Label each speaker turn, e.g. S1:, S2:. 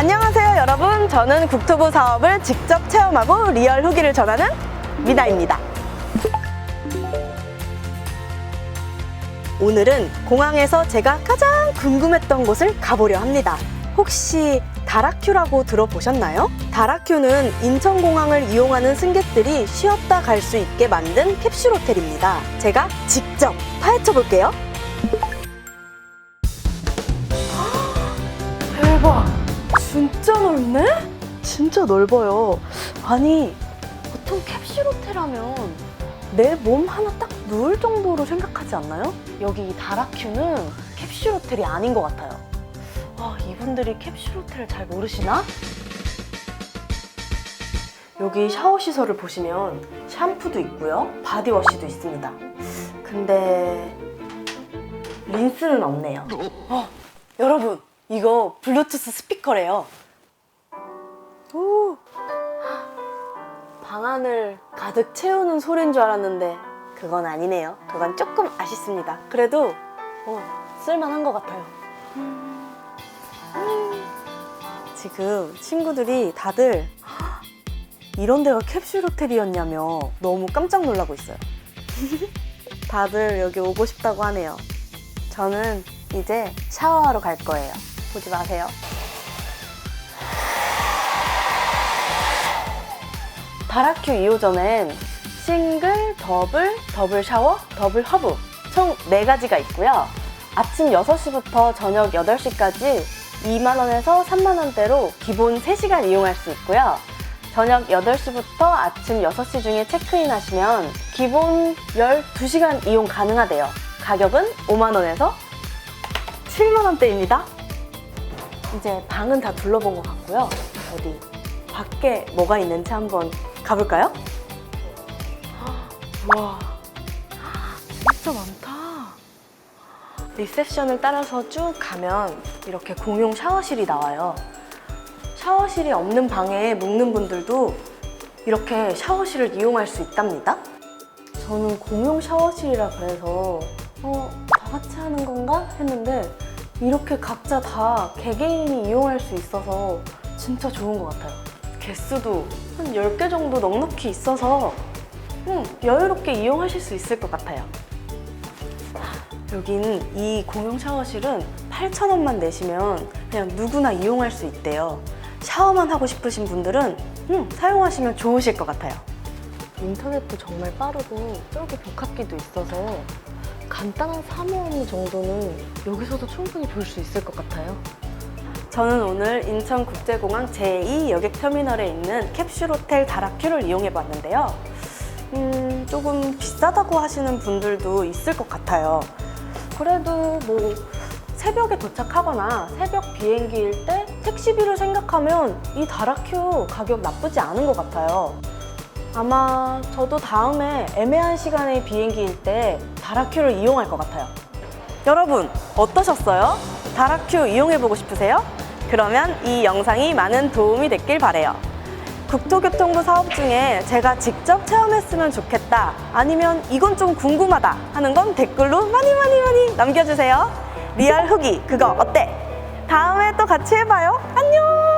S1: 안녕하세요 여러분. 저는 국토부 사업을 직접 체험하고 리얼 후기를 전하는 미나입니다. 오늘은 공항에서 제가 가장 궁금했던 곳을 가보려 합니다. 혹시 다라큐라고 들어보셨나요? 다라큐는 인천공항을 이용하는 승객들이 쉬었다 갈 수 있게 만든 캡슐 호텔입니다. 제가 직접 파헤쳐 볼게요 진짜 넓네? 진짜 넓어요. 아니, 보통 캡슐 호텔 하면 내 몸 하나 딱 누울 정도로 생각하지 않나요? 여기 이 다라큐는 캡슐 호텔이 아닌 것 같아요. 아, 이분들이 캡슐 호텔을 잘 모르시나? 여기 샤워 시설을 보시면 샴푸도 있고요. 바디워시도 있습니다. 근데 린스는 없네요. 어, 여러분, 이거 블루투스 스피커래요. 오. 방 안을 가득 채우는 소리인 줄 알았는데 그건 아니네요. 그건 조금 아쉽습니다. 그래도 어, 쓸만한 것 같아요. 음. 지금 친구들이 다들 이런 데가 캡슐 호텔이었냐며 너무 깜짝 놀라고 있어요. 다들 여기 오고 싶다고 하네요. 저는 이제 샤워하러 갈 거예요. 보지 마세요. 다라큐 2호점엔 싱글, 더블, 더블 샤워, 더블 허브 총 4가지가 있고요. 아침 6시부터 저녁 8시까지 2만원에서 3만원대로 기본 3시간 이용할 수 있고요. 저녁 8시부터 아침 6시 중에 체크인 하시면 기본 12시간 이용 가능하대요. 가격은 5만원에서 7만원대입니다. 이제 방은 다 둘러본 것 같고요. 어디 밖에 뭐가 있는지 한번 가볼까요? 와, 진짜 많다. 리셉션을 따라서 쭉 가면 이렇게 공용 샤워실이 나와요. 샤워실이 없는 방에 묵는 분들도 이렇게 샤워실을 이용할 수 있답니다. 저는 공용 샤워실이라 그래서 어, 다 같이 하는 건가 했는데 이렇게 각자 다 개개인이 이용할 수 있어서 진짜 좋은 것 같아요. 개수도 한 10개 정도 넉넉히 있어서 음, 여유롭게 이용하실 수 있을 것 같아요. 여기는 이 공용 샤워실은 8,000원만 내시면 그냥 누구나 이용할 수 있대요. 샤워만 하고 싶으신 분들은 음, 사용하시면 좋으실 것 같아요. 인터넷도 정말 빠르고 저기 복합기도 있어서 간단한 사무원 정도는 여기서도 충분히 볼 수 있을 것 같아요. 저는 오늘 인천국제공항 제2 여객터미널에 있는 캡슐 호텔 다라큐를 이용해 봤는데요. 음, 조금 비싸다고 하시는 분들도 있을 것 같아요. 그래도 뭐 새벽에 도착하거나 새벽 비행기일 때 택시비를 생각하면 이 다라큐 가격 나쁘지 않은 것 같아요. 아마 저도 다음에 애매한 시간의 비행기일 때 다라큐를 이용할 것 같아요. 여러분, 어떠셨어요? 다라큐 이용해보고 싶으세요? 그러면 이 영상이 많은 도움이 됐길 바래요. 국토교통부 사업 중에 제가 직접 체험했으면 좋겠다 아니면 이건 좀 궁금하다 하는 건 댓글로 많이 많이 많이 남겨주세요. 리얼 후기 그거 어때? 다음에 또 같이 해봐요. 안녕!